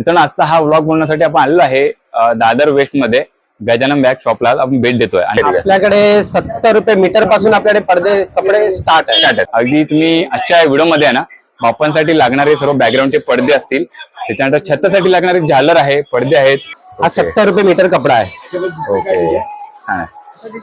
मित्रांनो आजचा हा व्लॉग बनवण्यासाठी आपण आलेलो आहे दादर वेस्टमध्ये. गजानन बॅग शॉपला आपण भेट देतोय. आणि आपल्याकडे सत्तर रुपये मीटरपासून आपल्याकडे पडदे कपडे स्टार्ट आहे. अगदी तुम्ही आजच्या व्हिडिओमध्ये आहे ना बाप्पांसाठी लागणारे सर्व बॅकग्राऊंडचे पडदे असतील. त्याच्यानंतर छतासाठी लागणारे झालर आहे पडदे आहेत. हा सत्तर रुपये मीटर कपडा आहे. ओके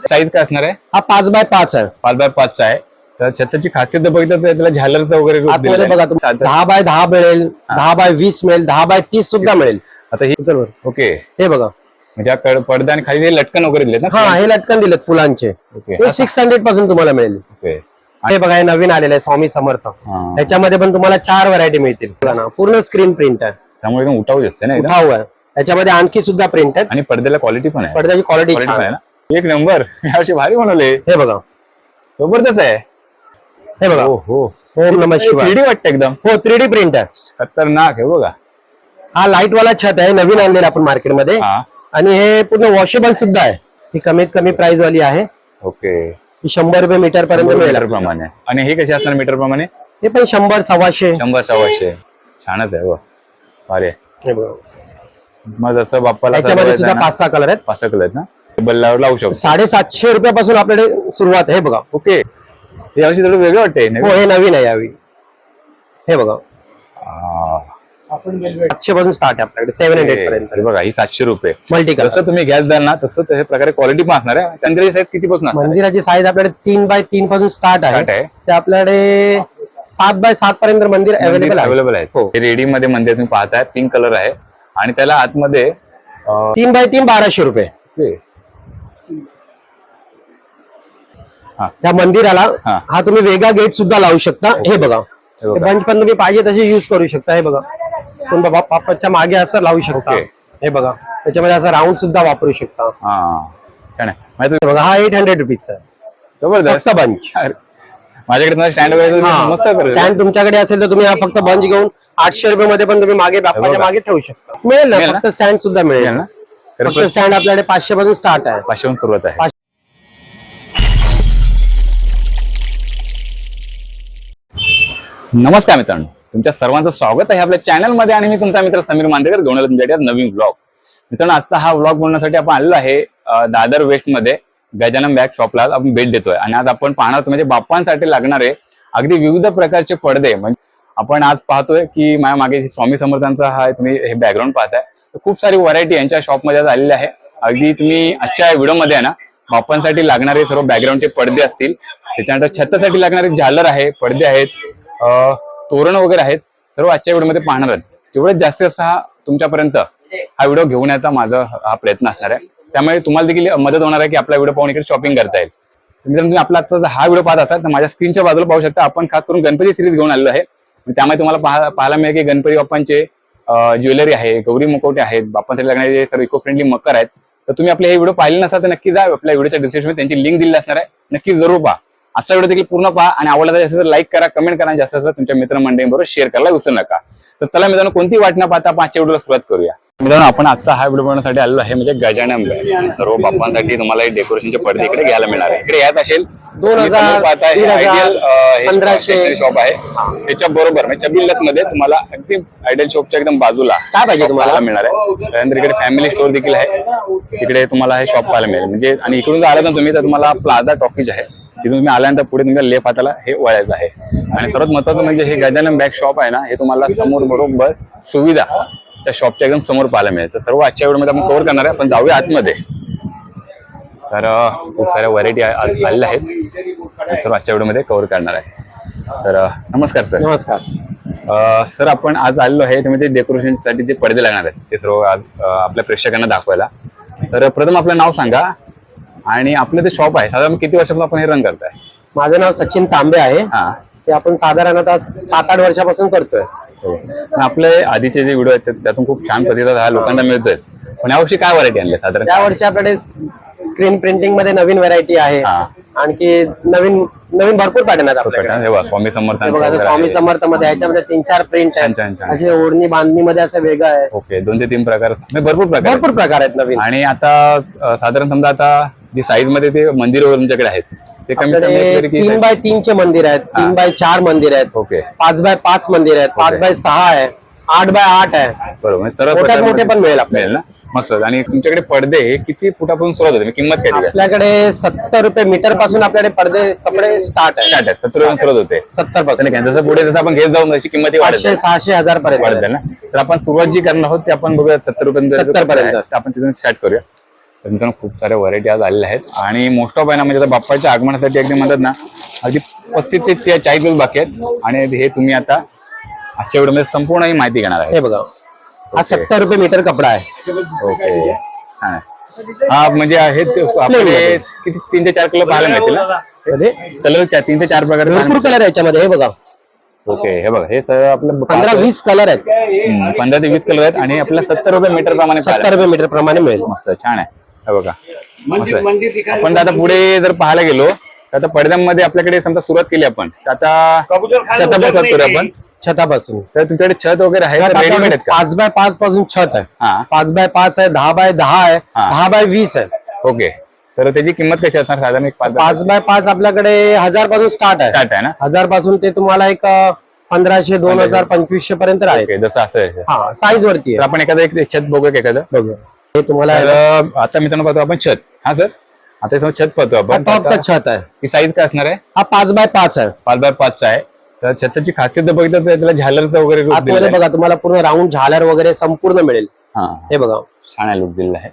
साईज काय असणार आहे? हा पाच बाय पाच आहे. पाच बाय पाचचा आहे. तर छताची खासियत जर बघितलं तर त्याला झालरचं वगैरे रूप दिलेलं आतमध्ये आहे. बघा तुम्ही. दहा बाय दहा मिळेल दहा बाय वीस मिळेल दहा बाय तीस सुद्धा मिळेल. आता ही चल बरं. ओके. हे बघा. म्हणजे हा कड- पडदा आणि खाली हे लटकन वगैरे दिलेत ना? हा हे लटकन दिलेत फुलांचे. ओके. हे सिक्स हंड्रेडपासून तुम्हाला मिळेल. ओके. हे बघा हे नवीन आलेलं आहे स्वामी समर्थ. हा. त्याच्यामध्ये पण तुम्हाला चार व्हरायटी मिळतील. बघा ना पूर्ण स्क्रीन प्रिंट आहे. त्यामुळे एकदम उठाव दिसते ना एकदम? उठाव आहे. त्याच्यामध्ये आणखी सुद्धा प्रिंट आहेत. आणि पडद्याला क्वालिटी पण आहे. पडद्याची क्वालिटी Quality छान पण आहे आहे. ना? एक नंबर यावर्षी भारी बनवले. हे बघा. जबरदस्त आहे. हे बघा. हो ओम नम शिवाय. 3D वाटतं एकदम. हो थ्री डी प्रिंट आहे. खतरनाक आहे बघा. हा लाइट वाला छत आहे नवीन आणलेला आपण मार्केटमध्ये. हा. आणि हे पूर्ण वॉशेबल सुद्धा आहे. ही कमीत कमी प्राइस वाली आहे. ओके. ही शंभर रुपये मीटर पर्यंत मिळेल. मीटर प्रमाणे. आणि हे कसे असणार मीटर प्रमाणे? हे पण शंभर सव्वाशे. शंभर सव्वाशे. छानच आहे आहे. हे बघा. मग जसं बाप्पाला सुद्धा पाच सहा कलर आहेत. पाच कलर आहेत ना? बल्लावर लावू शकतो. साडेसातशे रुपयापासून आपल्याकडे सुरुवात आहे. हे बघा. ओके. यावर्षी थोडं वेगळं वाटतंय हो हे नवीन आहे यावेळी. हे बघा. सातशे पासून स्टार्ट आहे आपल्याकडे सेव्हन हंड्रेड पर्यंत. हे बघा ही सातशे रुपये. मल्टी कलर जसं तुम्ही गॅस द्याल ना तसं तशा प्रकारे क्वालिटी पण असणार आहे. त्यांची साईज किती पासून मंदिराची साईज आपल्याकडे तीन बाय तीन पासून स्टार्ट आहे. आहे. ते आपल्याकडे सात बाय सात पर्यंत मंदिर अवेलेबल आहे. अवेलेबल आहेत हो. हे रेडी मध्ये मंदिर तुम्ही पाहताय पिंक कलर आहे. आणि त्याला आतमध्ये तीन बाय तीन बाराशे रुपये हे. हा त्या मंदिराला हा. तुम्ही वेगळा गेट सुद्धा लावू शकता. हे बघा. बंच पण तुम्ही पाहिजे तसे युज करू शकता. हे बघा. पण बाबा पापाच्या मागे असं लावू शकता. हे बघा. त्याच्यामध्ये असं राऊंड सुद्धा वापरू शकता. हा. हे बघा हा एट हंड्रेड रुपीजचा जबरदस्त. बंच माझ्याकडे स्टँड वगैरे. स्टँड तुमच्याकडे असेल तर तुम्ही हा फक्त बंच घेऊन आठशे रुपये मध्ये पण तुम्ही मागे बाप्पाच्या. मागे ठेवू शकता. मिळेल ना? फक्त स्टँड सुद्धा मिळेल. ना? फक्त स्टँड आपल्याकडे पाचशे पासून स्टार्ट आहे. पाचशेहून सुरुवात आहे. नमस्कार मित्रांनो. तुमच्या सर्वांचं स्वागत आहे आपल्या चॅनलमध्ये आणि मी तुमचा मित्र समीर मांदेकर घेऊन आलो तुमच्याकडे नवीन ब्लॉग मित्रांनो आजचा हा ब्लॉग बोलण्यासाठी आपण आलेलो आहे दादर वेस्टमध्ये गजानन बॅग शॉपला आपण भेट देतोय. आणि आज आपण पाहणार म्हणजे बाप्पांसाठी लागणारे अगदी विविध प्रकारचे पडदे. म्हणजे आपण आज पाहतोय की माझ्या मागे स्वामी समर्थांचा हा तुम्ही हे बॅकग्राऊंड पाहताय. तर खूप सारी व्हरायटी यांच्या शॉपमध्ये आज आलेली आहे. अगदी तुम्ही आजच्या व्हिडिओमध्ये आहे ना बाप्पांसाठी लागणारे सर्व बॅकग्राऊंडचे पडदे असतील. त्याच्यानंतर छतासाठी लागणारे झालर आहे पडदे आहेत. तोरण वगैरे आहेत सर्व आजच्या व्हिडिओमध्ये पाहणार आहेत. जेवढ्यात जास्तीत जास्त हा तुमच्यापर्यंत हा व्हिडिओ घेऊन यायचा माझा हा प्रयत्न असणार आहे. त्यामुळे तुम्हाला देखील मदत होणार आहे की आपला व्हिडिओ पाहून इकडे शॉपिंग करता येईल. तर मित्रांनो तुम्ही आपला आजचा हा व्हिडिओ पाहत असाल तर माझ्या स्क्रीनच्या बाजूला पाहू शकता आपण खास करून गणपती सिरीज घेऊन आलेलो आहे. त्यामुळे तुम्हाला पाहायला मिळेल की गणपती बाप्पांचे ज्वेलरी आहे गौरी मुखवटे आहेत बाप्पांसाठी लागणारे जे सर्व इको फ्रेंडली मकर आहेत. तर तुम्ही आपले हे व्हिडिओ पाहिले नसाल तर नक्की जा आपल्या व्हिडिओच्या डिस्क्रिप्शन त्यांची लिंक दिली असणार आहे. नक्की जरूर पहा. असा व्हिडिओ देखील पूर्ण पहा आणि आवडला तर जास्त लाईक करा कमेंट करा जास्त जास्त तुमच्या मित्रमंडळींबरोबर शेअर करायला विसरू नका तर त्याला मित्रांनो कोणती वाट न पाहता पाचच्या व्हिडिओला सुरुवात करूया मित्रांनो आपण आजचा हा व्हिडिओ बनवण्यासाठी आलेलो आहे म्हणजे गजानन सर्व बाप्पांसाठी तुम्हाला हे डेकोरेशनचे पडदे इकडे घ्यायला मिळणार आहे इकडे यात असेल दोन हजार, पंधराशे. शॉप आहे त्याच्या बरोबर म्हणजे बिल्डर्समध्ये तुम्हाला अगदी आयडियल शॉपच्या एकदम बाजूला काय पाहिजे तुम्हाला? मिळणार आहे त्यानंतर इकडे फॅमिली स्टोर देखील आहे तिकडे तुम्हाला हे शॉप पाहायला मिळेल म्हणजे आणि इकडून जर आलं ना तुम्ही तर तुम्हाला प्लाझा टॉकीज आहे तिथून तुम्ही आल्यानंतर पुढे तुमच्या लेफ हाताला हे वळायचं आहे. आणि सर्वात महत्वाचं म्हणजे हे गजानन बॅग शॉप आहे ना हे तुम्हाला समोर बरोबर सुविधा त्या शॉपच्या एकदम समोर पाहायला मिळेल. तर सर्व आजच्या व्हिडिओमध्ये आपण कव्हर करणार आहे पण जाऊया आतमध्ये. तर खूप साऱ्या व्हरायटी आलेल्या आहेत. सर्व आजच्या व्हिडिओमध्ये कव्हर करणार आहे. तर नमस्कार सर नमस्कार. सर आपण आज आलेलो आहे ते म्हणजे डेकोरेशनसाठी जे पडदे लागणार आहेत ते सर्व आज आपल्या प्रेक्षकांना दाखवायला. तर प्रथम आपलं नाव सांगा. आणि आपलं ते शॉप आहे. साधारण किती वर्षापासून आपण हे रन करताय? माझं नाव सचिन तांबे आहे. हा. ते आपण साधारण आता सात आठ वर्षापासून करतोय. हो. आपले आधीचे जे व्हिडिओ आहेत त्यातून खूप छान प्रतिसाद हा लोकांना मिळतोय पण यावर्षी काय व्हरायटी आणली साधारण? या वर्षी आपल्याकडे स्क्रीन प्रिंटिंगमध्ये नवीन व्हरायटी आहे. हा. आणखी नवीन नवीन भरपूर पॅटर्न आहेत आपल्याकडे. हे बघा, स्वामी हे बघा वगैरे स्वामी. समर्थमध्ये ह्याच्यामध्ये तीन चार प्रिंट छान, आहेत. छान, छान. असे ओढणी बांधणी मध्ये असं वेगळं आहे. ओके दोन ते तीन प्रकार. म्हणजे भरपूर प्रकार आहेत. भरपूर प्रकार आहेत नवीन. आणि आता अ, साधारण समजा आता जी साईजमध्ये ते मंदिर वगैरे तुमच्याकडे आहेत ते कमी आपल्याकडे तीन बाय तीनचे मंदिर आहेत तीन हा. बाय चार मंदिर आहेत ओके. पाच बाय पाच मंदिर आहेत पाच. बाय सहा आहे आठ बाय आठ आहे. बरोबर म्हणजे सर्व मोठ्यात मोठे पण मिळेल आपल्याला. ना? मस्त आणि तुमच्याकडे पडदे हे किती फुटापासून सुरुवात होते म्हणजे किंमत काय आपल्याकडे सत्तर रुपये मीटरपासून आपल्याकडे पडदे कपडे स्टार्ट आहे स्टार्ट आहे सत्तर रुपये सुरुवात होते सत्तरपासून. नाही? जसं पुढे जसं आपण घेत जाऊ तशी किंमत वाढत पाचशे जाईल. सहाशे हजार पर्यंत. वाढत जाईल ना? तर आपण सुरुवात जी करणार आहोत ते आपण बघूया सत्तर रुपयांपर्यंत 70 पर्यंत. आपण तिथून स्टार्ट करूया. तर मित्रांनो खूप साऱ्या व्हरायटी आज आलेल्या आहेत. आणि मोस्ट ऑफ आहे ना म्हणजे आता बाप्पाच्या आगमनासाठी अगदी म्हणतात ना अगदी पस्तीस ते चाळीस दिवस बाकी आहेत. आणि हे तुम्ही आता आजच्या व्हिडिओमध्ये संपूर्ण ही माहिती घेणार आहे. हे बघा. हा सत्तर रुपये मीटर कपडा आहे. ओके. हा. म्हणजे हे आपले किती तीन ते चार किलो पाहायला मिळतील ना? कलर तीन ते चार प्रकार भरपूर कलर आहे याच्यामध्ये हे बघा. ओके हे बघा. हे सगळं आपलं पंधरा वीस कलर आहेत. पंधरा ते वीस कलर आहेत आणि आपल्याला सत्तर रुपये मीटर प्रमाणे सत्तर रुपये मीटर प्रमाणे मिळेल. मस्त छान आहे. हे बघा. आहे. आपण जर आता पुढे जर पाहायला गेलो तर आता पडद्यांमध्ये आपल्याकडे समजा सुरुवात केली आपण तर आता छतापासून आपण. छतापासून. तर तुमच्याकडे छत वगैरे आहे छत रेडीमेड आपल्याकडे आहेत का? पाच बाय पाच पासून छत आहे. हा. पाच बाय पाच आहे दहा बाय दहा आहे हा. दहा बाय वीस आहे. ओके. तर त्याची किंमत कशी असणार? साधारण एक पाच पाच बाय पाच आपल्याकडे हजारपासून स्टार्ट आहे. स्टार्ट आहे ना? हजारपासून ते तुम्हाला एक अं, पंधराशे दोन हजार पंचवीसशे पर्यंत आहे ओके जसं असं आहे हा साईज वरती तर आहे आपण एखादं एक छत बघूया का एखादं. बघूया. हे तुम्हाला तर आता मित्रांनो पाहतो आपण छत. हा सर? आता इथं छत पाहतो आपण. टॉपचं आता छत आहे. ही साईज काय असणार आहे? हा पाच बाय पाच आहे. पाच बाय पाचचा आहे. तर छताची खासियत जर बघितलं तर त्याला झालरचं वगैरे रूप दिलेलं आतमध्ये आहे. बघा तुम्हाला पूर्ण राऊंड झालर वगैरे संपूर्ण मिळेल. हा. हे बघा. छान आहे लुक दिलेला आहे.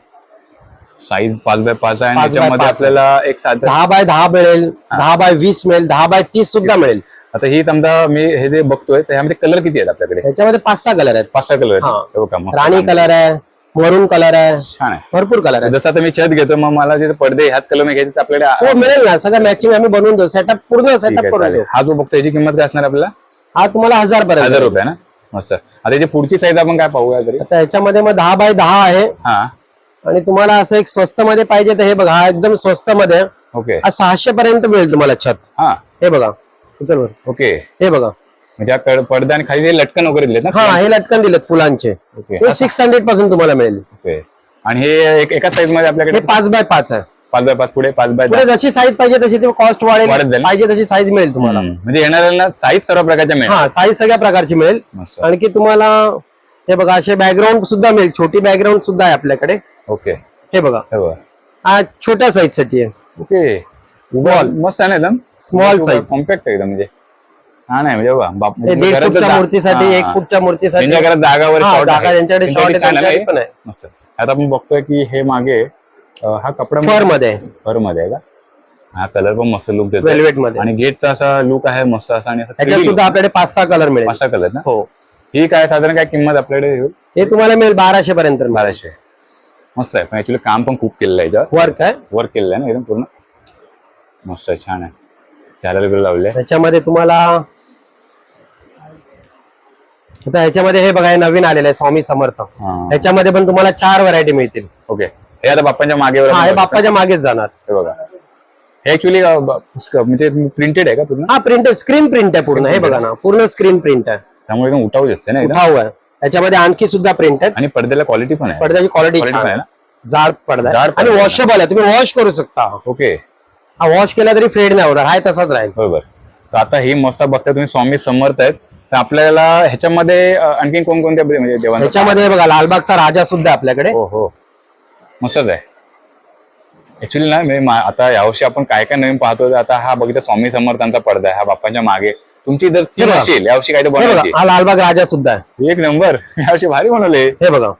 साईज पाच बाय पाच आहे आणि पाच बाय याच्यामध्ये पाच आपल्याला एक साधं दहा बाय दहा मिळेल दहा बाय वीस मिळेल दहा बाय तीस सुद्धा मिळेल. आता ही समजा मी हे जे बघतोय तर ह्यामध्ये कलर किती आहेत आपल्याकडे? याच्यामध्ये पाच सहा कलर आहेत. पाच सहा कलर हा. आहेत राणी. कलर आहे. मरून कलर आहे. छान आहे. भरपूर कलर आहे. जसं आता मी छत घेतो मग मला जे पडदे ह्यात कलर घ्यायचे तर आपल्याकडे हो मिळेल ना. सगळं मॅचिंग आम्ही बनवून देऊ. सेटअप पूर्ण सेटअप करून. देऊ. हा जो बघतो याची किंमत काय असणार आपल्याला? हा तुम्हाला हजार पर्यंत हजार रुपये ना? मस्त. आता याची पुढची साईज आपण काय पाहूया तरी? आता याच्यामध्ये मग दहा बाय दहा आहे. हा. आणि तुम्हाला असं एक स्वस्त मध्ये पाहिजे तर हे बघा हा एकदम स्वस्त मध्ये. ओके सहाशे पर्यंत मिळेल तुम्हाला छत. हा. हे बघा. ओके. हे बघा. म्हणजे पडदा आणि खाली लटकन वगैरे दिलेत ना हा हे लटकन दिलेत फुलांचे. ओके. हे सिक्स हंड्रेडपासून तुम्हाला मिळेल. ओके. आणि हे एक एका साईजमध्ये हे आपल्याकडे पाच बाय पाच आहे. पाच बाय पाच पुढे पाच बाय पुढे जशी साईज पाहिजे तशी ती कॉस्ट वाढत वाढेल जाईल. पाहिजे तशी साईज मिळेल तुम्हाला. हम्म. म्हणजे येणाऱ्यांना साईज सर्व प्रकारच्या मिळेल. हा साईज सगळ्या प्रकारची मिळेल. मस्त. आणखी तुम्हाला हे बघा असे बॅकग्राऊंड सुद्धा मिळेल. छोटी बॅकग्राऊंड सुद्धा आहे आपल्याकडे. ओके. हे बघा. हे बघा. हा छोट्या साईजसाठी आहे. ओके. Small. मस्त आहे ना एकदम? Small size. कॉम्पॅक्ट एकदम म्हणजे. छान आहे म्हणजे बघा बाप दीड घरात फूटच्या जा- मूर्तीसाठी हा. एक फूटच्या मूर्तीसाठी घरात जागा हा, short आहे, short आहे, त्यांच्याकडे? पण आहे. मस्त आता आपण बघतोय की हे मागे अं, हा कपडा फरमध्ये फरमध्ये आहे का? हा कलर पण मस्त लुक देतो वेल्वेटमध्ये. आणि गेटचा असा लुक आहे मस्त असा आणि त्याच्यात सुद्धा आपल्याकडे पाच सहा कलर मिळेल. पाच सहा कलर ना? हो. ही काय साधारण काय किंमत आपल्याकडे येईल? हे तुम्हाला मिळेल बाराशे पर्यंत बाराशे. मस्त आहे. पण ऍक्च्युली काम पण खूप केलेलं आहे याच्यावर. वर्क आहे? वर्क केलेलं आहे ना एकदम पूर्ण? मस्त आहे छान आहे. वगैरे लावले त्याच्यामध्ये तुम्हाला आता ह्याच्यामध्ये हे बघा हे नवीन आलेलं आहे स्वामी समर्थ. ह्याच्यामध्ये पण तुम्हाला चार व्हरायटी मिळतील. ओके. हे आता बाप्पांच्या मागे हा हे. बाप्पाच्या मागेच जाणार. हे बघा. हे ऍक्च्युली म्हणजे प्रिंटेड आहे का पूर्ण? हा प्रिंट स्क्रीन प्रिंट आहे पूर्ण. हे बघा ना पूर्ण स्क्रीन प्रिंट आहे. त्यामुळे एकदम उठाव दिसते ना एकदम? उठाव आहे. त्याच्यामध्ये आणखी सुद्धा प्रिंट आहेत. आणि पडद्याला क्वालिटी पण आहे. पडद्याची क्वालिटी Quality छान पण आहे आहे. ना? जाड पडदा आहे. जाड आणि पडदा. वॉशेबल आहे. तुम्ही वॉश करू शकता. ओके. हा वॉश केला तरी फेड नाही होणार. हाय तसाच राहील. बरोबर. तर आता ही मस्त बघता तुम्ही स्वामी समर्थ आहेत. तर आपल्याला ह्याच्यामध्ये आणखी कोणकोणत्या म्हणजे देवांचं ह्याच्यामध्ये बघा लालबागचा राजा सुद्धा आपल्याकडे. हो हो. मस्तच आहे. ऍक्च्युली ना मी मा- आता यावर्षी आपण काय काय नवीन पाहतो तर आता हा बघितलं स्वामी समर्थांचा पडदा आहे हा बाप्पाच्या मागे. तुमची जर थीम बघा. असेल यावर्षी काय तर हे बघा बनवायची. हा लालबाग राजा सुद्धा आहे. एक नंबर. यावर्षी भारी बनवले हे बघा.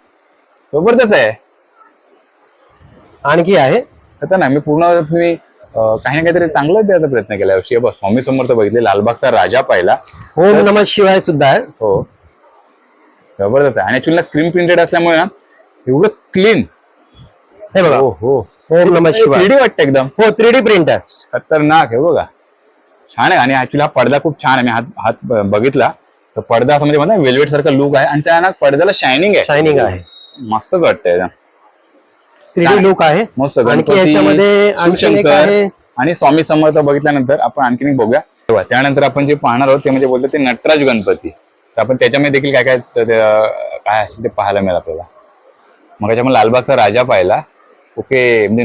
जबरदस्त आहे. आणखी आहे. आता ना मी पूर्ण तुम्ही काही ना काहीतरी चांगलं द्यायचा प्रयत्न केला यावर्षी हे बघ स्वामी समर्थ बघितले लालबागचा राजा पाहिला. ओम नम शिवाय सुद्धा आहे. हो. जबरदस्त आहे. आणि स्क्रीन प्रिंटेड असल्यामुळे ना एवढं क्लीन हे बघा. हो हो. ओम नम शिवाय. थ्री वाटतं एकदम. हो थ्री डी प्रिंट आहे. खतरनाक आहे बघा. छान आहे. आणि ऍक्च्युली हा पडदा खूप छान आहे. मी हात हात बघितला. तर पडदा असं म्हणजे म्हणा वेल्वेट सारखा लुक आहे. आणि त्या ना पडद्याला शायनिंग आहे. शायनिंग आहे. मस्तच वाटतंय एकदम. थ्री लुक आहे. मस्त आणखी गणपती, याच्यामध्ये आणखी एक शिवशंकर आहे. आणि स्वामी समर्थ बघितल्यानंतर आपण आणखीन एक बघूया. त्यानंतर आपण जे पाहणार आहोत ते म्हणजे बोलतो ते नटराज गणपती. तर आपण त्याच्यामध्ये देखील काय काय काय असेल ते पाहायला मिळेल आपल्याला. मग त्याच्यामध्ये लालबागचा राजा पाहिला. ओके म्हणजे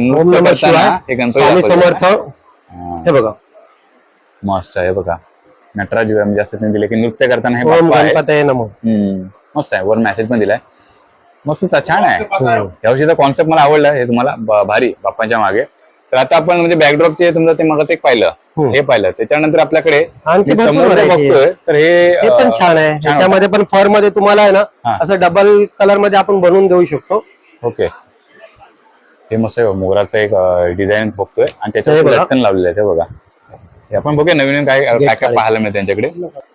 हे गणपती समर्थ. हा. बघा. मस्त आहे बघा. नटराज म्हणजे असं दिले की नृत्य करताना हे. मस्त आहे वर मेसेज पण दिलाय. मस्त चा- छान आहे. हम्म. यावर्षीचा कॉन्सेप्ट मला आवडला हे तुम्हाला भारी बाप्पांच्या मागे. तर आता आपण म्हणजे बॅकड्रॉपचे समजा ते मग एक पाहिलं. हम्म. हे पाहिलं. त्याच्यानंतर आपल्याकडे जे. बघतोय तर हे हे पण छान आहे. त्याच्यामध्ये पण फरमध्ये तुम्हाला आहे ना हा. असं डबल कलरमध्ये आपण बनवून देऊ शकतो. ओके. हे मस्त मोराचं एक डिझाईन बघतोय. आणि हे त्याच्यावर. लटकन लावलेलं आहे ते बघा. हे आपण बघूया नवीन नवीन काय काय काय. पाहायला मिळतं त्यांच्याकडे.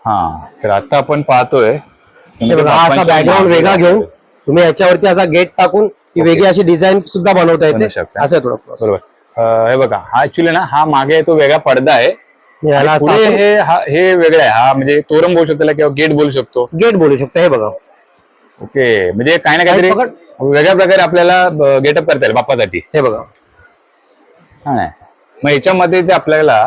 हा तर आता आपण पाहतोय हे हा बॅकग्राऊंड वेगळा घेऊन तुम्ही याच्यावरती असा गेट टाकून ही. वेगळी अशी डिझाईन सुद्धा बनवता येते. असं थोडं. बरोबर. हे बघा हा ऍक्च्युली ना हा मागे तो वेगळा पडदा आहे. हे वेगळं आहे. हा म्हणजे तोरण बोलू शकतो किंवा गेट बोलू शकतो. गेट बोलू शकतो हे बघा. ओके म्हणजे काही ना काहीतरी. वेगळ्या प्रकारे आपल्याला गेटअप करता येईल बाप्पासाठी. हे बघा. मग याच्यामध्ये ते आपल्याला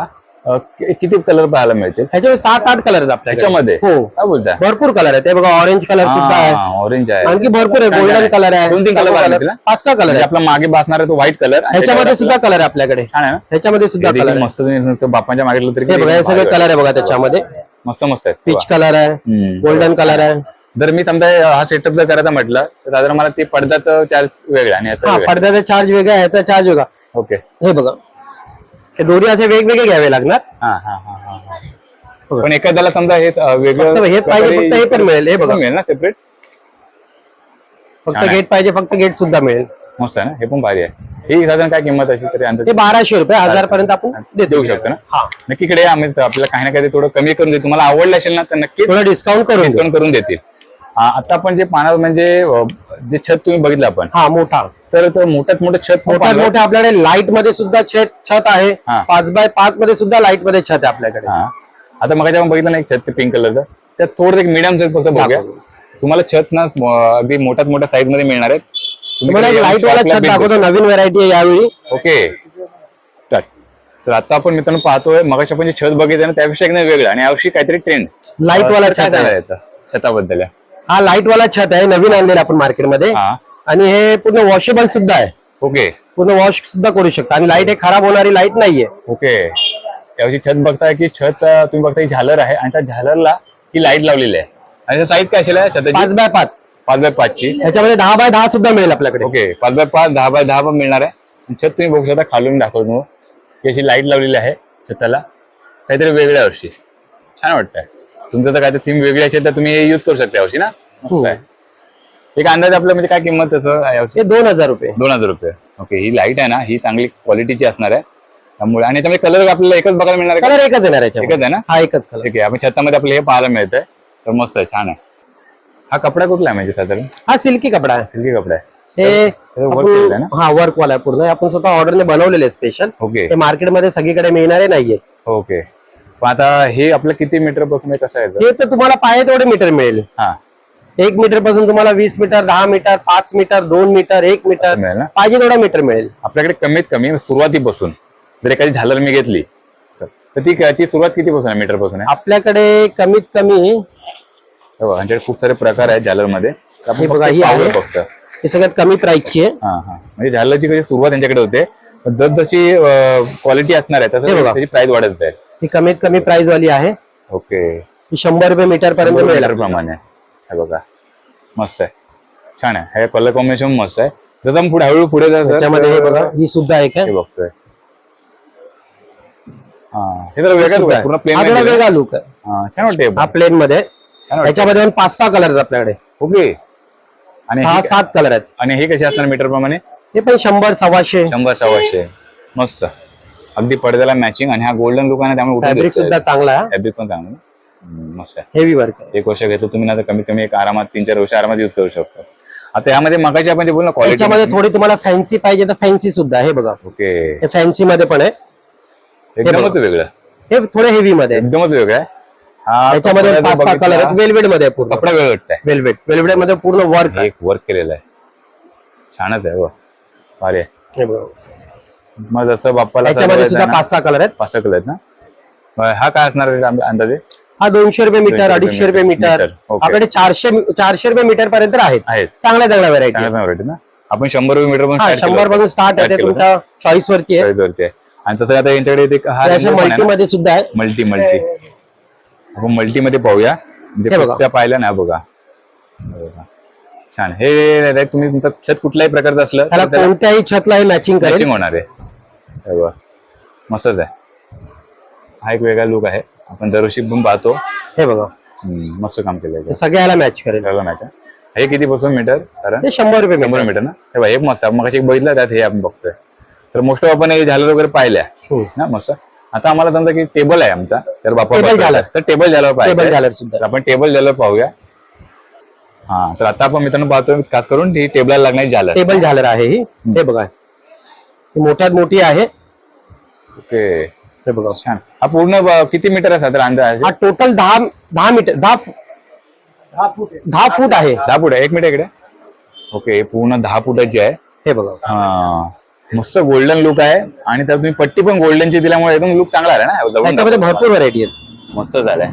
किती कलर पाहायला मिळतील? ह्याच्यामध्ये सात आठ कलर आहेत आपल्याकडे. त्याच्यामध्ये हो. काय बोलताय? भरपूर कलर आहेत. हे बघा ऑरेंज कलर सुद्धा आहे. ऑरेंज आहे. आणखी भरपूर आहे. गोल्डन. कलर आहे. दोन तीन कलर? पाच सहा कलर म्हणजे आहे आपला मागे बसणार आहे तो व्हाईट कलर ह्याच्यामध्ये सुद्धा कलर आहे आपल्याकडे. ह्याच्यामध्ये सुद्धा कलर मस्त बाप्पांच्या मागे तरी हे बघा हे सगळे कलर आहे बघा त्याच्यामध्ये. मस्त मस्त आहे पीच कलर आहे. गोल्डन कलर आहे. जर मी समजा हा सेटअप जर करायचा म्हटलं तर साधारण मला ते पडद्याचं चार्ज वेगळा आणि पडद्याचा चार्ज वेगळा ह्याचा चार्ज वेगळा. ओके हे बघा. हे दोन्ही असे वेगवेगळे घ्यावे लागणार. हा हा हा हा हा. पण एखाद्याला समजा हे अं, वेगळं हे पाहिजे, फक्त हे पण मिळेल, हे बघा. मिळेल ना सेपरेट फक्त छान आहे. गेट पाहिजे फक्त गेट सुद्धा मिळेल. मस्त आहे ना? हे पण भारी आहे. ही साधारण काय किंमत असेल तरी अंदाज? ते बाराशे रुपये हजार पर्यंत आपण देऊ देऊ शकतो ना? हा. नक्की इकडे या, आम्ही आपल्याला काही ना काही थोडं कमी करून देऊ. तुम्हाला आवडलं असेल ना तर नक्की थोडं डिस्काउंट करून देऊ. डिस्काउंट करून देतील. आता आपण जे पाहणार म्हणजे जे छत तुम्ही बघितलं आपण. हा मोठा. तर तो मोठ्यात मोठं छत मोठ्यात पाहिलं. मोठे आपल्याकडे लाइटमध्ये सुद्धा छत छत आहे. हा. पाच बाय पाच मध्ये सुद्धा लाइटमध्ये छत आहे आपल्याकडे. हा. आता मग आपण बघितलं ना एक छत ते पिंक कलरचं त्यात थोडं एक मिडियम छत फक्त बघूया. तुम्हाला छत ना अगदी मोठ्यात मोठ्या साईजमध्ये मिळणार तुम्हाला एक इकडे लाइट वाला छत दाखवतो नवीन व्हरायटी आहे यावेळी. ओके. तर आता आपण मित्रांनो पाहतोय मग आपण जे छत बघितलं ना त्यापेक्षा एकदम वेगळं. आणि यावर्षी काहीतरी ट्रेंड लाइट वाला छत आहे. छताबद्दल हा लाइट वाला छत आहे नवीन आणलेला आपण मार्केटमध्ये. हा. आणि हे पूर्ण वॉशेबल सुद्धा आहे. ओके. पूर्ण वॉश सुद्धा करू शकता. आणि लाइट हे खराब होणारी लाइट नाहीये. ओके. यावर्षी छत बघताय की छत अं, तुम्ही बघताय ही झालर आहे आणि त्या झालरला ही लाइट लावलेली आहे. आणि साईज काय असेल छताची? पाच बाय पाच. पाच बाय पाचची ह्याच्यामध्ये दहा बाय दहा सुद्धा मिळेल आपल्याकडे. ओके. पाच बाय पाच दहा बाय दहा पण मिळणार आहे. आणि छत तुम्ही बघू शकता खालून दाखवतो. की अशी लाइट लावलेली आहे छताला. काहीतरी वेगळ्या वर्षी. छान वाटतंय. तुमचं तर काहीतरी थीम वेगळी असेल तर तुम्ही हे यूज करू शकता यावर्षी ना? आहे. एक अंदाज आपलं म्हणजे काय किंमत त्याचं आहे यावर्षी? हे दोन हजार रुपये. दोन हजार रुपये. ओके ही लाइट आहे ना ही चांगली क्वालिटीची असणार आहे. त्यामुळे आणि त्यामध्ये कलर आपल्याला एकच बघायला मिळणार आहे? कलर एकच येणार याच्यामध्ये. एकच आहे ना? हा एकच कलर ठीक आहे आपण छतामध्ये आपल्याला हे पाहायला मिळतंय. तर मस्त आहे छान आहे. हा कपडा कुठला आहे म्हणजे साधारण? हा सिल्की कपडा आहे. सिल्की कपडा आहे. हे हे केलेलं आहे आपण- हा वर्क वाला आहे पूर्ण. हे आपण स्वतः ऑर्डरने बनवलेले स्पेशल ओके ते मार्केटमध्ये सगळीकडे मिळणारे नाहीये. ओके पण आता हे आपलं किती मीटरपासून कसं आहे? हे तर तुम्हाला पाहिजे तेवढे मीटर मिळेल. हा. एक मीटरपासून तुम्हाला वीस मीटर दहा मीटर पाच मीटर दोन मीटर एक मीटर मिळेल ना? पाहिजे तेवढा मीटर मिळेल. आपल्याकडे कमीत कमी सुरुवातीपासून जर एखादी झालर मी घेतली तर. ती त्याची सुरुवात किती पासून आहे मीटरपासून आहे? आपल्याकडे कमीत कमी हे यांच्याकडे खूप सारे प्रकार आहेत झालरमध्ये आपण बघा, फक्त ही पाहूया आहे. फक्त. ही सगळ्यात कमी प्राइसची आहे. हा हा. म्हणजे झालरची कशी सुरुवात यांच्याकडे होते जसजशी क्वालिटी असणार आहे तसं. त्याची प्राइस वाढत जाईल. ही कमीत कमी प्राइस वाली आहे. ओके. ही शंभर रुपये मीटर पर्यंत मिळेल. प्रमाणे. हे बघा. मस्त आहे. छान आहे. हे कलर कॉम्बिनेशन मस्त आहे. जसं आपण पुढे हळूहळू पुढे जात त्याच्यामध्ये हे बघा ही सुद्धा एक आहे. बघतोय. हा. जरा वेगळं. पूर्ण प्लेन वेगळा लुक आहे. छान वाटते हा प्लेन मध्ये. त्याच्यामध्ये पण पाच सहा कलर आहेत आपल्याकडे. ओके. आणि सहा हे- सात कलर आहेत. आणि हे कसे असणार मीटर प्रमाणे? हे पण शंभर सव्वाशे. शंभर सव्वाशे. मस्त. अगदी पडद्याला मॅचिंग आणि हा गोल्डन लुक आहे त्यामुळे फॅब्रिक सुद्धा चांगला आहे. फॅब्रिक पण चांगलं ना? मस्त आहे. हेवी वर्क आहे. एक वर्ष घेतलं तुम्ही ना कमीत कमी एक आरामात तीन चार वर्ष आरामात युज करू शकतो. आता यामध्ये मगाशी आपण जे बोललो त्याच्यामध्ये थोडी तुम्हाला फॅन्सी पाहिजे तर फॅन्सी सुद्धा आहे हे बघा. ओके हे फॅन्सी मध्ये पण आहे. एकदमच. वेगळं. हे थोडे हेवी मध्ये आहे. एकदमच वेगळं आहे. त्याच्यामध्ये पाच सहा कलर आहेत. वेलवेटमध्ये आहे पूर्ण. कपडा वाटतंय वेलवेट वेलवेटमध्ये पूर्ण वर्क आहे. एक वर्क केलेलं आहे. छानच आहे आहे. हे. मग जसं बाप्पाला त्याच्यामध्ये सजवायचं सुद्धा पाच सहा कलर आहेत. पाच सहा कलर आहेत ना? हा काय असणार अंदाजे? हा दोनशे रुपये मीटर अडीचशे रुपये मीटर. आपल्याकडे चारशे चारशे रुपये मीटर पर्यंत आहेत. चांगल्या चांगल्या व्हरायटी variety ना? आपण शंभर रुपये मीटर हा शंभर. पासून स्टार्ट आहे तुमच्या चॉईस वरती आहे. आणि तसं आता यांच्याकडे हा मल्टी मध्ये सुद्धा आहे. मल्टी मल्टी आपण मल्टी मध्ये पाहूया. म्हणजे पाहिलं ना बघा. छान. हे तुम्ही तुमचं छत कुठल्याही प्रकारचं असलं कोणत्याही छतला हे मॅचिंग मॅचिंग होणार आहे. हे बघा. मस्तच आहे. हा एक वेगळा लुक आहे. आपण दरवर्षी पण पाहतो. हे बघा. हम्म, मस्त काम केलं हे सगळ्याला मॅच करेल. सगळं माहिती आहे. हे किती बसून मीटर कारण हे शंभर रुपये शंभर मीटर ना? हे बघा, एक मस्त मग एक बघितलं त्यात हे आपण बघतोय. तर मोस्ट ऑफ आपण हे झालर वगैरे पाहिल्या. हम्म. ना मस्त. आता आम्हाला समजा की टेबल आहे आमचा. तर बापा Table झालर. तर टेबल झाल्यावर टेबल पाहिजे झालर सुद्धा. तर आपण टेबल झाल्यावर पाहूया. हा तर आता आपण मित्रांनो पाहतोय खास करून ही टेबलला लागणारी झालर. टेबल झालर आहे ही. हे बघा. ही मोठ्यात मोठी आहे. ओके. हे बघा. छान. हा पूर्ण ब- किती मीटर आहे साधारण अंदाज? हा टोटल दहा दहा मीटर दहा दहा फूट आहे. दहा फूट आहे. एक मिनिट इकडे. ओके हे पूर्ण दहा फुटाची आहे. हे बघा. हा. मस्त गोल्डन लुक आहे. आणि त्यात तुम्ही पट्टी पण गोल्डनची दिल्यामुळे एकदम लुक चांगला आला ना? जवळून त्याच्यामध्ये दाखवा. भरपूर व्हरायटी आहेत. मस्त झालाय.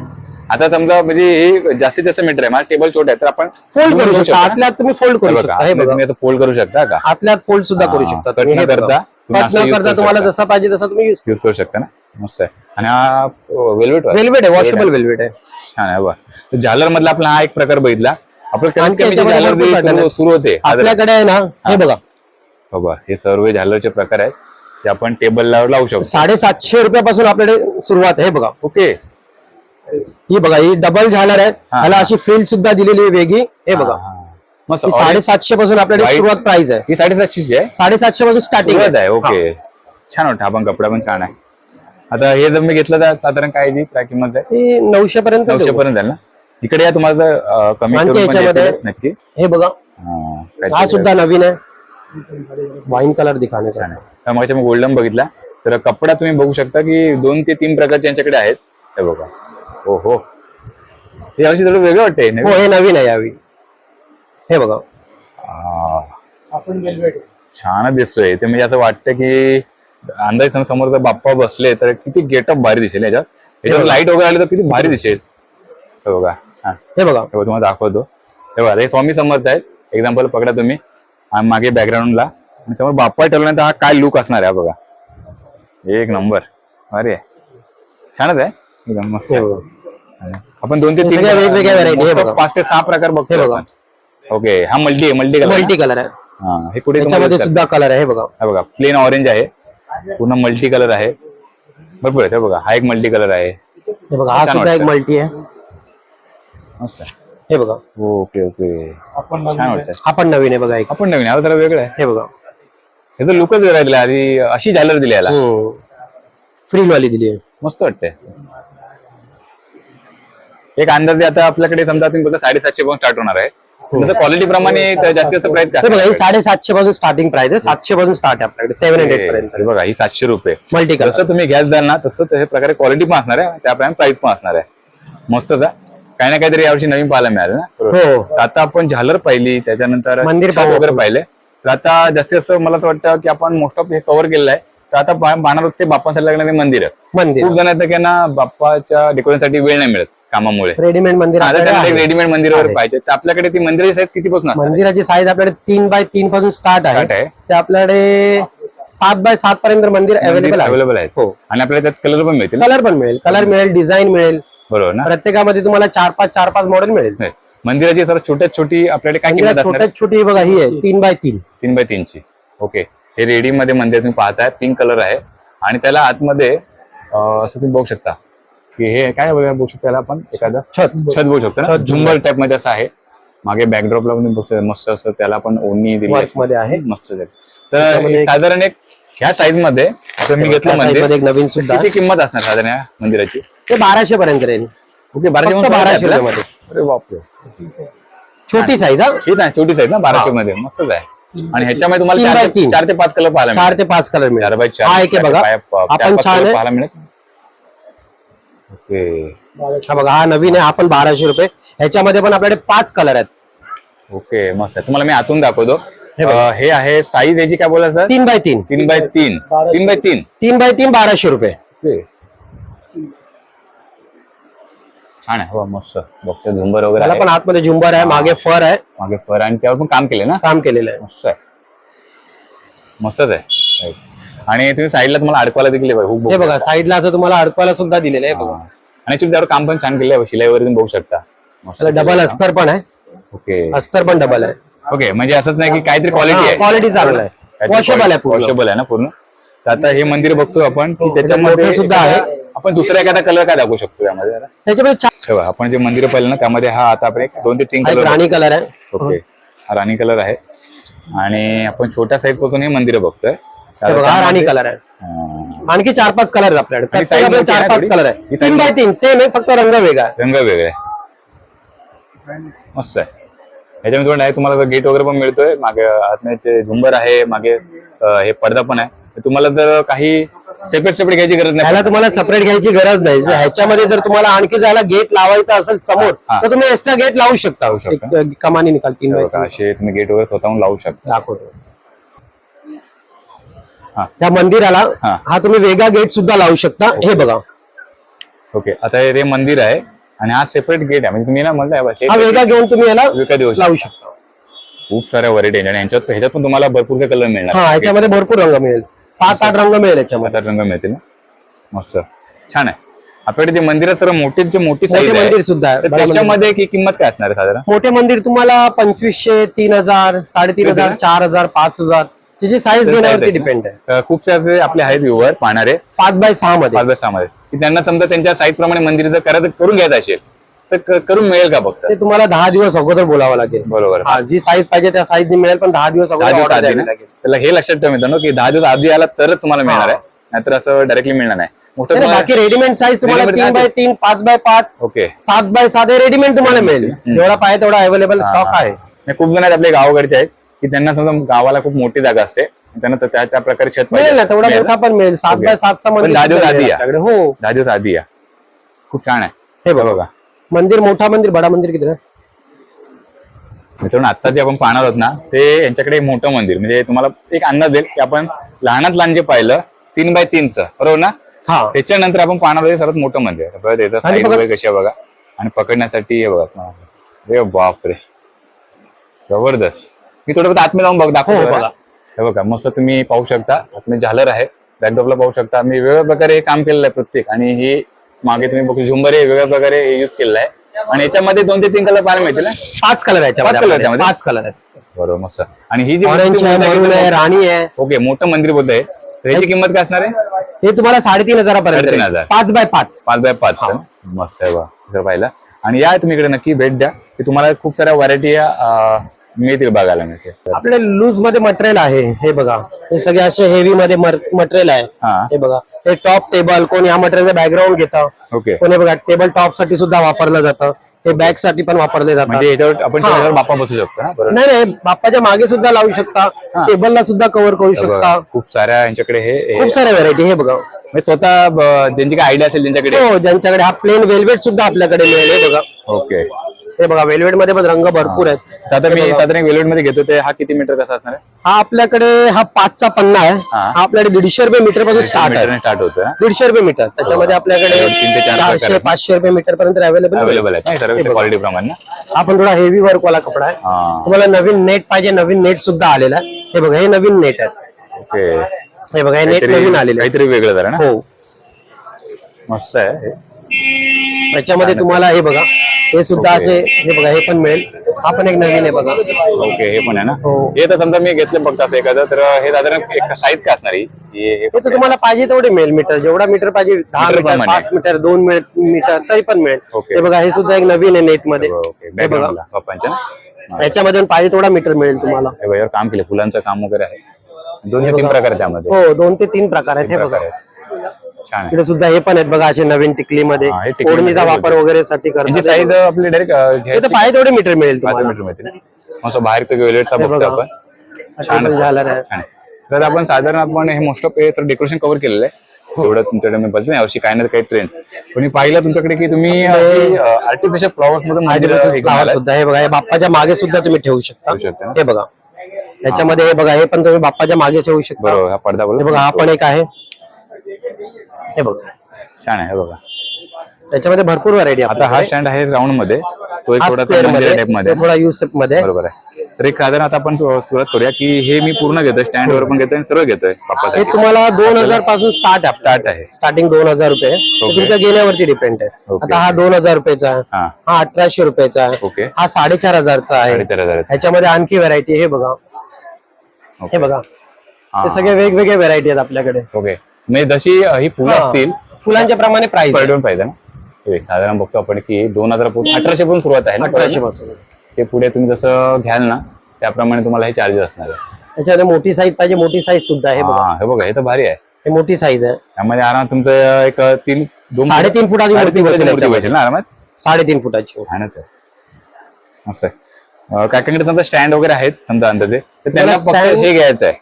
आता समजा म्हणजे हे जास्तीत जास्त मीटर आहे. माझा टेबल छोटा आहे तर आपण फोल्ड करू शकता. आतल्यात तुम्ही फोल्ड हे करू बघा, शकता. हे आतमध्ये बघा. तुम्ही आता फोल्ड करू शकता का? आतल्यात फोल्ड सुद्धा करू हा, शकता. कट तुम्ही न हे बघा. करता. कट न करता करू तुम्हाला. जसा पाहिजे तसा तुम्ही यूज यूज करू शकता ना? मस्त आहे. आणि हा वेल्वेट वेल्वेट आहे वॉशेबल वेल्वेट आहे. छान आहे बा झालर मधला आपला हा एक प्रकार बघितला. pattern सुरू होते. आपल्याकडे आहे ना हे. बघा. बाबा हे सर्व झालरचे प्रकार आहेत. ते आपण टेबलला लावू शकतो. साडेसातशे रुपयापासून आपल्याकडे सुरुवात आहे हे बघा. ओके. ही बघा ही डबल झालर आहे. त्याला अशी फ्रिल सुद्धा दिलेली आहे वेगळी. हे बघा. मस्त साडेसातशे पासून आपल्याकडे. सुरुवात प्राइस आहे. ही साडेसातशेची आहे? साडेसातशे पासून स्टार्टिंग आहे. ओके छान वाटतं आपण कपडा पण छान आहे. आता हे जर मी घेतलं तर साधारण काय जी? काय किंमत आहे? नऊशे पर्यंत नऊशे. पर्यंत जाईल ना? इकडे या तुम्हाला कमी याच्यामध्ये- नक्की. हे बघा. हा, सुद्धा नवीन आहे. वाईन कलर दिखाने आहे. मग गोल्डन बघितला. तर कपडा तुम्ही बघू शकता की दोन ते तीन प्रकारचे यांच्याकडे आहेत. हे बघा. हो हो हे थोडं वेगळं वाटतंय हो हे नवीन आहे यावी हे बघा. छान दिसतोय. ते म्हणजे असं वाटतं की अंदाज सम- समोर जर बाप्पा बसले तर किती गेटअप भारी दिसेल याच्यात. याच्यावर बघा. लाइट वगैरे आले तर किती भारी दिसेल. हे बघा छान. हे बघा. हे बघा तुम्हाला दाखवतो. हे बघा हे स्वामी समर्थ आहेत. एक्झाम्पल पकडा तुम्ही. आणि मागे बॅकग्राऊंडला आणि समोर बाप्पा ठेवल्यानंतर हा काय लुक असणार आहे हा बघा. एक नंबर अरे. छानच आहे. एकदम मस्त. हे. आहे. बघा आणि आपण दोन ते हे तीन सगळ्या वेगवेगळ्या variety, हे बघा. पाच ते सहा प्रकार हे बघतो बघा. ओके हा मल्टी आहे मल्टी कलर मल्टी कलर आहे. हा हे कुठे त्याच्यामध्ये तुम्हाला सुद्धा कलर आहे हे बघा. हा बघा प्लेन ऑरेंज आहे. पूर्ण मल्टी कलर आहे. भरपूर आहे हे बघा हा एक मल्टी कलर आहे. हे बघा हा छान सुद्धा एक वाटतं. मल्टी आहे. मस्त आहे. हे बघा. Okay okay. छान वाटतं हा पण नवीन आहे बघा एक. आपण नवीन आहे, हा जरा वेगळं आहे. हे बघा. याचं लुकच वेगळा दिला आधी अशी झालर दिली याला. फ्रील वाली दिली आहे. मस्त वाटते एक अंदाजे आता आपल्याकडे समजा तुम्ही बघा साडेसातशे पण स्टार्ट होणार आहे. क्वालिटी प्रमाणे तर जास्तीत जास्त प्राइस हे बघा ही साडेसातशे पासून स्टार्टिंग प्राइस आहे. सातशे पासून स्टार्ट आहे आपल्याकडे. सेव्हन हंड्रेड पर्यंत. बघा ही सातशे रुपये. मल्टी कलर जसं तुम्ही घ्याल जाल ना तसं तशा प्रकारे क्वालिटी पण असणार आहे त्याप्रमाणे प्राइस पण असणार आहे. मस्तच आहे काही ना काहीतरी यावर्षी नवीन पाहायला मिळालं ना? हो. आता आपण झालर पाहिली त्याच्यानंतर मंदिर वगैरे. पाहिले. तर आता जास्तीत जास्त मला तर वाटतं की आपण मोस्ट ऑफ हे कव्हर केलेलं आहे. तर आता पाहणार ते बाप्पासाठी लागणारे मंदिर. मंदिर. खूप जण येतं की ना बाप्पाच्या डेकोरेशनसाठी वेळ नाही मिळत. कामामुळे. रेडीमेड मंदिर आहे. रेडीमेड मंदिर वगैरे आहे. पाहिजे. तर आपल्याकडे ती मंदिराची साईज किती पासून मंदिराची साईज आपल्याकडे तीन बाय तीन पासून स्टार्ट आहे. आहे. ते आपल्याकडे सात बाय सात पर्यंत मंदिर अवेलेबल आहे. अवेलेबल आहेत हो. आणि आपल्याला त्यात कलर पण मिळतील कलर पण मिळेल. कलर मिळेल डिझाईन मिळेल. बरोबर ना? प्रत्येकामध्ये तुम्हाला चार पाच चार पाच मॉडेल मिळेल. मंदिराची सर छोट्यात छोटी आपल्याकडे काय किंमत छोट्यात छोटी बघा ही आहे. तीन बाय तीन. तीन बाय तीनची ओके हे रेडी मध्ये मंदिर तुम्ही पाहताय. पिंक कलर आहे. आणि त्याला आतमध्ये असं तुम्ही बघू शकता. की हे काय बघा शकता त्याला आपण एखादं छत. छत बघू शकतो ना? छत, झुंबर टाइपमध्ये असं आहे. मागे बॅकड्रॉपला पण मस्त असं त्याला पण ओढणी दिली मध्ये आहे. मस्त. तर साधारण एक ह्या साईजमध्ये मी घेतलं मध्ये एक नवीन सुद्धा. किती किंमत असणार साधारण या मंदिराची? ते बाराशे पर्यंत राहील. ओके बाराशे मध्ये बाराशे? रुपयामध्ये. अरे बापरे. छोटी साईज हा? ठीक आहे छोटी साईज ना बाराशे मध्ये. मस्तच आहे. आणि ह्याच्यामध्ये तुम्हाला चार ते- पाच कलर पाहायला चार ते पाच कलर चार हा एक बघा. आपण छान पाहायला मिळेल ओके हा बघा हा नवीन आहे आपण बाराशे रुपये. ह्याच्यामध्ये पण आपल्याकडे पाच कलर आहेत. ओके मस्त आहे. तुम्हाला मी आतून दाखवतो. हे बघा. अं, हे आहे साईज याची काय बोला सर? तीन बाय तीन. तीन बाय तीन. तीन बाय तीन. तीन बाय तीन बाराशे रुपये. ओके. छान आहे. हो मस्त. बघतो झुंबर वगैरे त्याला आहे. पण आतमध्ये झुंबर आहे मागे फर आहे. मागे फर आणि त्यावर पण काम केले ना? काम केलेलं आहे. मस्त आहे. मस्तच आहे. Right. आणि तुम्ही साईडला तुम्हाला अडकवायला देखील hook हे बघू. साईडला असं तुम्हाला अडकवायला सुद्धा दिलेलं आहे बघा. आणि त्यावर काम पण छान केलं आहे शिलाई वगैरे तुम्ही बघू शकता. डबल अस्तर पण आहे. ओके अस्तर पण डबल आहे. ओके म्हणजे असंच नाही की काहीतरी क्वालिटी आहे. क्वालिटी चांगला आहे. वॉशेबल आहे पूर्ण. वॉशेबल आहे ना पूर्ण? तर आता हे मंदिर बघतो आपण की त्याच्यामध्ये सुद्धा आहे. आपण दुसरा एखादा कलर काय दाखवू शकतो यामध्ये? त्याच्यामध्ये आपण जे मंदिर पाहिलं ना त्यामध्ये हा आता आपण एक दोन ते तीन हा कलर राणी कलर आहे. ओके हा राणी कलर आहे. आणि आपण छोट्या साईजपासून हे मंदिर बघतोय. हे बघा हा राणी कलर आहे. आणखी चार पाच कलर आहेत आपल्याकडे. प्रत्येकाकडे चार आहे पाच. कलर आहे. तीन बाय तीन सेम आहे फक्त रंग वेगळा आहे. रंग वेगळे मस्त आहे. याच्यामध्ये तुम्हाला तुम्हाला गेट वगैरे पण मिळतोय मागे आतमध्ये झुंबर आहे मागे हे पडदा पण आहे. तुम्हाला जर काही सेपरेट सेपरेट घ्यायची गरज नाही तुम्हाला सेपरेट घ्यायची गरज नाही. ह्याच्यामध्ये जर तुम्हाला आणखी जायला गेट लावायचा असेल समोर. तर तुम्ही एक्स्ट्रा गेट लावू शकता. कमानी निकाल तीन असे तुम्ही गेट वगैरे स्वतःहून लावू शकता. दाखवतो. त्या मंदिराला हा. तुम्ही वेगळा गेट सुद्धा लावू शकता. हे बघा. ओके आता हे मंदिर आहे आणि हा सेपरेट गेट आहे. म्हणजे तुम्ही ना म्हणताय हा वेगळा घेऊन तुम्ही याला विकत शकता. लावू शकता. खूप साऱ्या व्हरायटी आणि यांच्यात ह्याच्यात पण तुम्हाला भरपूरचे कलर मिळणार. हा ह्याच्यामध्ये भरपूर रंग मिळेल. सात आठ रंग मिळेल याच्यामध्ये रंग मिळतील ना? मस्त. छान आहे. आपल्याकडे जे मंदिर तर मोठी जे मोठी मंदिर सुद्धा. त्याच्यामध्ये की किंमत काय असणार आहे साधारण? मोठे मंदिर तुम्हाला पंचवीसशे तीन हजार साडेतीन हजार? चार हजार पाच हजार. त्याची साईज घेण्यावरती डिपेंड आहे. खूप सारे आपले आहेत व्ह्युअर पाहणारे. पाच बाय सहा मध्ये. पाच मध्ये. की त्यांना समजा त्यांच्या साईज प्रमाणे मंदिर जर करायचं करून घ्यायचं असेल तर करून मिळेल का फक्त? ते तुम्हाला दहा दिवस अगोदर बोलावं लागेल. बरोबर. हा जी साईज पाहिजे त्या साईज मिळेल पण दहा दिवस अगोदर त्याला हे लक्षात ठेवा मित्रांनो की दहा दिवस आधी आला तरच तुम्हाला मिळणार आहे. नाहीतर असं डायरेक्टली मिळणार नाही. मोठं बाकी रेडीमेड साईज तुम्हाला तीन बाय. तीन पाच बाय पाच ओके सात बाय सात हे रेडीमेड तुम्हाला मिळेल. जेवढा पाहिजे तेवढा अवेलेबल स्टॉक. आहे. खूप जण आपले गावाकडचे आहेत. की त्यांना समजा गावाला खूप मोठी जागा असते त्यांना तर त्या त्या प्रकारे छत मिळेल ना तेवढा मिळेल मोठा पण मिळेल. सात. बाय सातचा पण मंदिर दहा दिवस सुद्धा आधी मिळेल या. आपल्याकडे. हो. दहा दिवस आधी या. खूप छान आहे. हे बघा. बघा. मंदिर मोठा मंदिर बडा मंदिर किती आहे? मित्रांनो आता जे आपण पाहणार आहोत ना ते यांच्याकडे एक मोठं मंदिर. म्हणजे तुम्हाला एक अंदाज येईल की आपण लहानात लहान जे पाहिलं तीन बाय तीनचं बरोबर ना? हा. त्याच्यानंतर आपण पाहणार आहोत हे सर्वात मोठं मंदिर आहे. बघा त्याचं आणि वगैरे कशी आहे बघा. आणि पकडण्यासाठी हे बघा तुम्हाला. अरे बापरे. जबरदस्त. मी थोडं फक्त आतमध्ये जाऊन बघ दाखवतो हो, जरा. बघा. हे बघा मस्त तुम्ही पाहू शकता. आतमध्ये झालर आहे. बॅकड्रॉपला पाहू शकता. मी वेगवेगळ्या प्रकारे हे काम केलेलं आहे प्रत्येक. आणि हे मागे तुम्ही बघू झुंबर हे वेगळ्या प्रकारे युज केलेलं आहे. आणि याच्यामध्ये दोन ते तीन कलर पाहायला मिळतील ना पाच कलर आहे पाच. त्यामध्ये? कलर आहेत. बरोबर मस्त. आणि ही जी ऑरेंज मोठी आहे मूर्ती मरून आहे आहे, राणी आहे. ओके मोठं मंदिर बोलत आहे तर याची किंमत काय असणार आहे? हे तुम्हाला साडेतीन हजारापर्यंत साडेतीन आहे. हजार. पाच बाय पाच. पाच बाय पाच हा. मस्त आहे बा जर पाहिलं. आणि या तुम्ही इकडे नक्की भेट द्या. की तुम्हाला खूप साऱ्या व्हरायटी मिळतील बघायला मिळते. आपल्याकडे लूजमध्ये मटेरियल आहे हे बघा. हे सगळे असे हेवी मध्ये मटेरियल आहे. हा. हे बघा. हे टॉप टेबल कोण या मटेरियलचं बॅकग्राऊंड घेतं. ओके. कोणी बघा टेबल टॉपसाठी सुद्धा वापरलं जातं. हे बॅगसाठी पण वापरले जातात. म्हणजे याच्यावर आपण हा. त्याच्यावर बापा बसू शकतो ना? बरोबर. नाही नाही. बाप्पाच्या मागे सुद्धा लावू शकता. टेबलला सुद्धा कव्हर करू हे शकता. बघा, खूप साऱ्या यांच्याकडे हे हे- खूप साऱ्या व्हरायटी हे बघा. म्हणजे स्वतः ब- ज्यांची काय आयडिया असेल त्यांच्याकडे. हो ज्यांच्याकडे हा प्लेन वेल्वेट सुद्धा आपल्याकडे मिळेल हे बघा. ओके. हे बघा वेल्वेटमध्ये पण रंग भरपूर आहेत. आता मी हे. साधारण वेलोडमध्ये घेतो ते हा किती मीटर कसा असणार आहे? हा आपल्याकडे हा पाचचा पन्ना आहे. हा. हा आपल्याकडे दीडशे रुपये मीटरपासून स्टार्ट आहे. स्टार्ट होतं दीडशे रुपये मीटर. त्याच्यामध्ये आपल्याकडे तीन ते चार प्रकार चारशे आहेत. पाचशे रुपये मीटर पर्यंत अवेलेबल अवेलेबल आहे. ना सर्व क्वालिटी प्रमाणे ना? हा? पण थोडा हेवी वर्क वाला कपडा आहे. हा. तुम्हाला नवीन नेट पाहिजे नवीन नेट सुद्धा आलेला आहे. हे बघा हे नवीन नेट आहे. ओके. हे बघा हे नेट काहीतरी नवीन आलेलं आहे. काहीतरी वेगळं जरा ना? हो. मस्त आहे हे. त्याच्यामध्ये तुम्हाला हे बघा. हे सुद्धा. असे हे बघा हे पण मिळेल. हा पण एक नवीन आहे बघा. ओके हे पण आहे ना? हो. हे तर समजा मी घेतलं असं एखादं तर हे साधारण एक साईज काय असणार ही? हे हे हे तर तुम्हाला पाहिजे तेवढे मिळेल मीटर. जेवढा मीटर पाहिजे दहा मीटर मीटर प्रमाणे. पाच मीटर दोन मीटर तरी पण मिळेल. ओके. हे बघा हे सुद्धा एक नवीन आहे नेटमध्ये ओके. हे बघा. बॅकग्राऊंडला पप्पांच्या ना? याच्यामध्ये पण पाहिजे तेवढा मीटर मिळेल तुम्हाला. हे बघा, यावर काम केले फुलांचं काम वगैरे आहे. दोन ते तीन प्रकार त्यामध्ये. हो दोन ते तीन प्रकार आहेत. हे बघा. प्रकार आहेत. इकडे सुद्धा हे पण आहेत बघा असे नवीन हा, हे टिकलीमध्ये ओढणीचा. वापर वगैरे साठी यांची करतात साईज आपली डायरेक्ट हे पाहिजे तेवढे मीटर मिळेल मीटर बाहेर वेलेटचा हे बघतो. आपण. आहे. तर आपण साधारण आपण हे मोस्ट ऑफ हे तर डेकोरेशन कव्हर केलेलं आहे. तेवढं तुमच्याकडे मी बघितलं यावर्षी काही ना काही ट्रेंड पण मी पाहिलं तुमच्याकडे की तुम्ही आर्टिफिशियल फ्लॉवर्स मधून हे. सुद्धा हे बघा. हे बाप्पाच्या मागे सुद्धा तुम्ही ठेवू शकता? हे बघा. त्याच्यामध्ये हे बघा हे पण तुम्ही बाप्पाच्या मागे ठेवू शकता. बरोबर हा पडदा हे बघा हा पण एक आहे. हे बघा. छान आहे हे बघा. त्याच्यामध्ये भरपूर व्हरायटी आता हा स्टँड आहे राऊंडमध्ये. तो एक हा स्क्वेअर मंदिरा मध्ये मध्ये. तो थोडा युसेफमध्ये. बरोबर आहे. तर एक साधारण आता आपण सुरुवात करूया की हे मी पूर्ण घेतोय स्टँड वर पण घेतोय आणि सर्व घेतोय हे बाप्पासाठी तुम्हाला दोन हजारपासून स्टार्ट आहे. स्टार्ट आहे. स्टार्टिंग दोन हजार रुपये. ते. तुमच्या गेल्यावरती डिपेंड आहे. आता हा दोन हजार रुपयाचा हा. हा अठराशे रुपयाचा आहे ओके हा साडेचार हजारचा आहे. साडेचार. ह्याच्यामध्ये आणखी व्हरायटी हे बघा. हे. बघा. हा. हे सगळे वेगवेगळे व्हरायटी आहेत आपल्याकडे. ओके म्हणजे जशी ही फुलं हा. असतील फुलांच्या प्रमाणे प्राइस पलटून पाहिजे ना. हे साधारण बघतो आपण की दोन हजार अठराशे पासून सुरुवात आहे ना अठराशे पासून. ते पुढे तुम्ही जसं घ्याल ना त्याप्रमाणे तुम्हाला हे चार्जेस असणार आहे. त्याच्यामध्ये मोठी साईज पाहिजे मोठी साईज सुद्धा आहे हे बघा. हा, हे बघा हे तर भारी आहे. हे मोठी साईज आहे. त्यामध्ये आरामात तुमचं एक तीन दोन साडेतीन फुटाची मूर्ती साडेतीन बसेल फुटाची मूर्ती याच्यामध्ये. बसेल ना आरामात? साडेतीन फुटाची. आहे ना ते. मस्त आहे. काकांकडे समजा स्टँड वगैरे आहेत समजा अंदाजे. तर त्यांना त्याला फक्त stand- हे घ्यायचं आहे.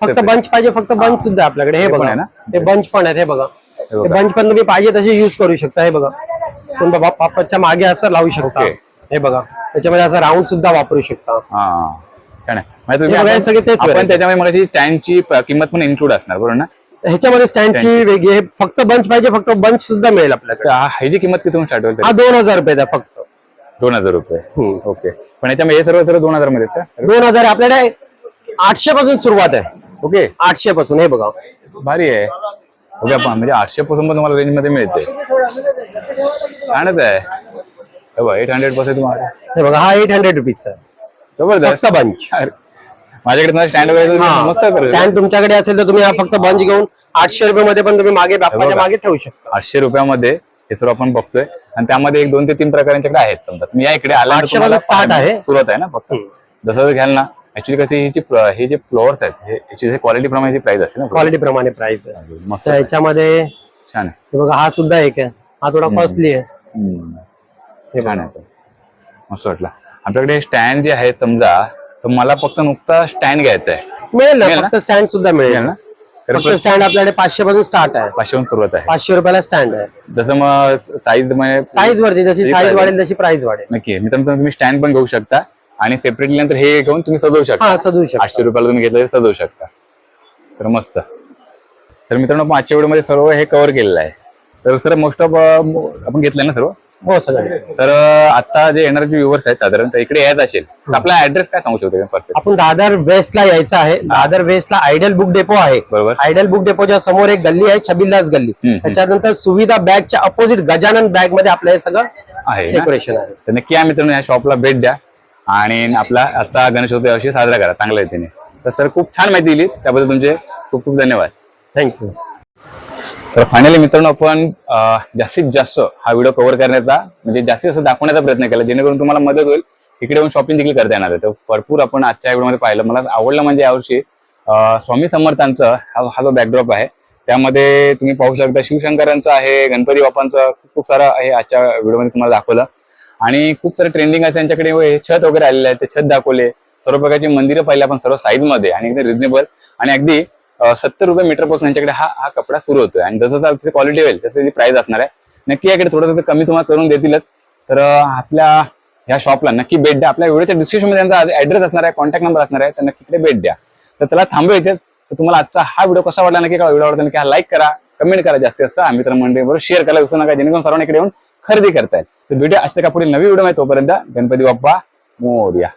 फक्त बंच पाहिजे फक्त बंच सुद्धा आपल्याकडे. हे पण बघा. ना? हे बंच पण आहेत हे बघा. हे. बंच पण तुम्ही पाहिजे तसे युज करू शकता हे बघा. तुम्ही बाबा पापाच्या मागे असं लावू शकता. हे बघा. त्याच्यामध्ये असं राऊंड सुद्धा वापरू शकता. म्हणजे सगळे तेच. त्याच्यामध्ये स्टँडची किंमत पण इन्क्लूड असणार बरोबर ना? ह्याच्यामध्ये स्टँडची वेगळी हे फक्त बंच पाहिजे फक्त बंच सुद्धा मिळेल आपल्याकडे. हा- ह्याची किंमत किती स्टार्ट होईल हा? दोन हजार रुपये फक्त. दोन हजार रुपये. ओके पण याच्यामध्ये हे सर्व सर्व दोन हजारमध्ये दोन हजार आपल्याकडे आठशे पासून सुरुवात आहे. ओके? आठशे पासून हे बघा. भारी आहे. ओके आपण म्हणजे आठशे पासून पण तुम्हाला रेंजमध्ये मिळते. छानच आहे. बघा एट हंड्रेडपासून तुम्हाला. हे बघा हा एट हंड्रेड रुपीजचा जबरदस्त. बंच माझ्याकडे स्टँड वगैरे मस्त स्टँड तुमच्याकडे असेल तर तुम्ही हा फक्त बंच घेऊन आठशे रुपये मध्ये पण तुम्ही मागे बाप्पाच्या. मागे ठेवू शकता. आठशे रुपयामध्ये हे सर्व आपण बघतोय. आणि त्यामध्ये एक दोन ते तीन प्रकारांच्याकडे आहेत समजा. तुम्ही या इकडे आल्यानंतर 800 तुम्हाला पासून start आहे. सुरुवात आहे ना फक्त. जसं घ्याल ना ऍक्च्युली कशी ही जी हे जे फ्लॉवर्स आहेत हे क्वालिटी प्रमाणे प्राइस असते ना क्वालिटी प्रमाणे प्राइस आहे. मस्त तर आहे. ह्याच्यामध्ये हे छान आहे. बघा हा सुद्धा एक आहे. हा थोडा कॉस्टली आहे. हम्म. हे छान बघा. आहे. मस्त वाटला. आपल्याकडे स्टँड जे आहे समजा तर मला फक्त नुकता स्टँड घ्यायचा आहे. मिळेल मिळेल ना? फक्त स्टँड सुद्धा मिळेल. मिळेल ना? तर फक्त स्टँड आपल्याकडे पाचशे पासून स्टार्ट आहे. पाचशे सुरुवात आहे. पाचशे रुपयाला स्टँड आहे. जसं मग साईज म्हणजे साईज वरती जशी साईज वाढेल तशी प्राइस वाढेल. नक्की. मित्रांनो तुम्ही स्टँड पण घेऊ शकता. आणि सेपरेटली नंतर हे घेऊन तुम्ही सजवू शकता. हा सजवू शकता. आठशे रुपयाला तुम्ही घेतलं तरी सजवू शकता. तर मस्त. तर मित्रांनो आपण आजच्या व्हिडिओमध्ये सर्व हे कव्हर केलेलं आहे. तर सर मोस्ट ऑफ आपण घेतलंय ना सर्व? हो सगळं तर अं, आता जे येणारे जे व्ह्युअर्स आहेत साधारण तर इकडे यायचं असेल तर आपला ऍड्रेस काय सांगू शकतो परफेक्ट आपण दादर वेस्टला यायचं आहे. दादर वेस्टला आयडल बुक डेपो आहे. बरोबर. आयडल बुक डेपोच्या समोर एक गल्ली आहे छबिलदास गल्ली. हम्म. त्याच्यानंतर सुविधा बॅगच्या अपोजिट गजानन बॅगमध्ये आपलं हे सगळं आहे ना? डेकोरेशन आहे. तर नक्की या मित्रांनो या शॉपला भेट द्या. आणि आपला आता गणेशोत्सव यावर्षी साजरा करा चांगल्या रीतीने. तर सर खूप छान माहिती दिली त्याबद्दल तुमचे खूप खूप धन्यवाद. थँक्यू तर फायनली मित्रांनो आपण जास्तीत जास्त हा व्हिडिओ कव्हर करण्याचा म्हणजे जास्तीत जास्त दाखवण्याचा प्रयत्न केला जेणेकरून तुम्हाला मदत होईल. इकडे येऊन शॉपिंग देखील करता येणार आहे. तर भरपूर आपण आजच्या व्हिडिओमध्ये पाहिलं. मला आवडलं म्हणजे यावर्षी स्वामी समर्थांचं हा हा जो बॅकड्रॉप आहे त्यामध्ये तुम्ही पाहू शकता शिवशंकरांचं आहे गणपती बाप्पांचं खूप खूप सारं आहे आजच्या व्हिडिओमध्ये तुम्हाला दाखवलं. आणि खूप सारे ट्रेंडिंग आहे त्यांच्याकडे छत वगैरे आलेले आहे ते छत दाखवले. सर्व प्रकारची मंदिरं पाहिली आपण सर्व साईजमध्ये आणि एकदम रिजनेबल आणि अगदी सत्तर रुपये मीटरपासून यांच्याकडे हा हा कपडा सुरू होतोय. आणि जसं जसं क्वालिटी होईल तसं त्याची प्राइस असणार आहे. नक्की याकडे थोडं थोडं कमी तुम्हाला करून देतीलच. तर आपल्या ह्या शॉपला नक्की भेट द्या. आपल्या व्हिडिओच्या डिस्क्रिप्शनमध्ये त्यांचा ऍड्रेस असणार आहे कॉन्टॅक्ट नंबर असणार आहे तर नक्की इकडे भेट द्या. तर त्याला थांबू इथे. तर तुम्हाला आजचा हा व्हिडिओ कसा वाटला नक्की व्हिडिओ आवडला नक्की हा लाईक करा कमेंट करा. जास्तीत जास्त आम्ही तर मंडळी बरोबर शेअर करायला विसरू नका. जेणेकरून सर्वांना इकडे येऊन खरेदी करतायत. तर भेटूया. आज का पुढे नवी व्हिडिओ आहे तोपर्यंत गणपती बाप्पा मोर्या.